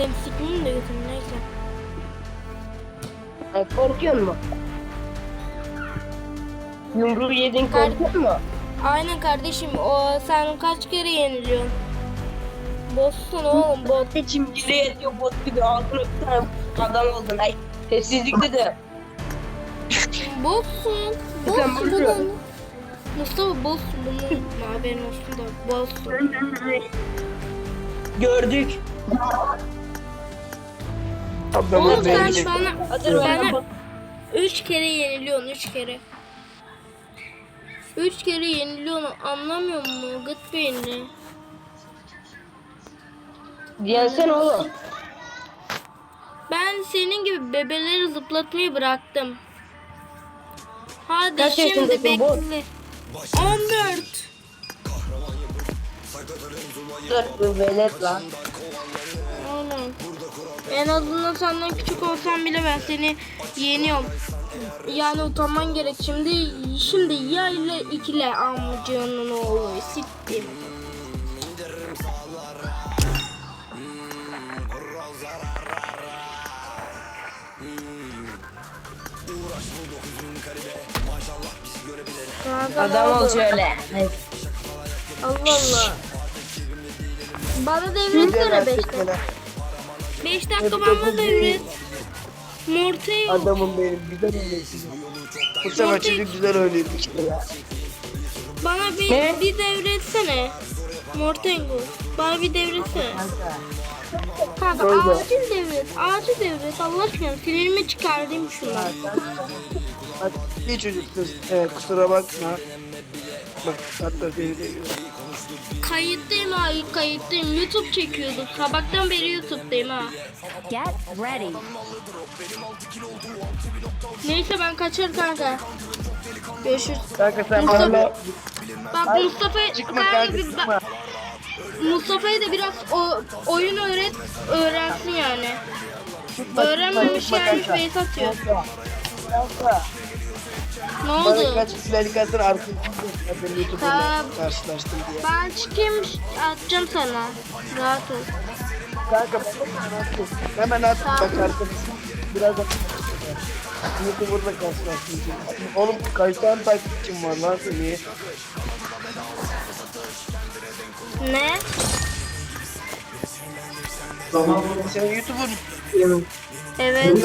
Seni sikmeyeyim de götürüm neyse. Ay, korkuyor mu? Yumruğu yedin Kar- korkuyor mu? Aynen kardeşim o sen kaç kere yeniliyorsun? Bossun oğlum bot. İçim geri yetiyor bot gibi altına bir tane adam oldun. Ay sessizlikte de. Bossun. Sen Bossun bunu- bunun. Mustafa bossun bunun haberin olsun da bossun. Gördük. Oğlum sen bana, Hazır bana kere yeniliyorsun üç kere. Üç kere yeniliyorsun anlamıyor musun? Gıt beyni. Diyensene oğlum. Ben senin gibi bebeleri zıplatmayı bıraktım. Hadi Kaç şimdi yaşındasın bu? bekle. 14. Dur bu velet lan. En azından senden küçük olsam bile ben seni yeniyorum. Yani utanman gerek. Şimdi şimdi ya ile ikile amcının oğlu siktim. Adam ol şöyle. Allah Allah. Bana devretsene 5 dakika. 5 dakika bana devret. Morte yok. Adamım benim güzel oynuyorsun. Bu sefer çocuk güzel oynuyor işte ya. Bana bir, Ne? bir devretsene. Mortengo. Bana bir devretsene. Kanka Öyle. acil devret. Acil devret. Allah aşkına sinirimi çıkardım şunlar. Bak iyi çocuksun. Evet kusura bakma. Bak hatta seni de Kayıttayım ha kayıttayım. YouTube çekiyordum. Sabahtan beri YouTube'dayım ha. Get ready. Neyse ben kaçar kanka. Görüşürüz. Kanka sen Mustafa- bana Bak Mustafa çıkma kanka, çıkma. Mustafa'ya da biraz o oyun öğret öğrensin yani. Öğrenmemiş kanka. base atıyor. Kanka Ne bana oldu? kaç güzellik atın. Ben YouTube'da Tamam. karşılaştım diye. Ben çıkayım atacağım sana. Rahat ol. Kanka bana at. Hemen at bak arkasında. Biraz da YouTuber'la karşılaştım. Oğlum kaç tane takipçim var lan seni? Ne? Sen YouTuber Evet.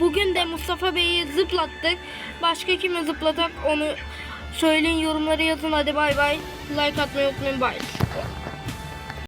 Bugün de Mustafa Bey'i zıplattık. Başka kimi zıplatak onu söyleyin yorumlara yazın. Hadi bay bay. Like atmayı unutmayın. Bye.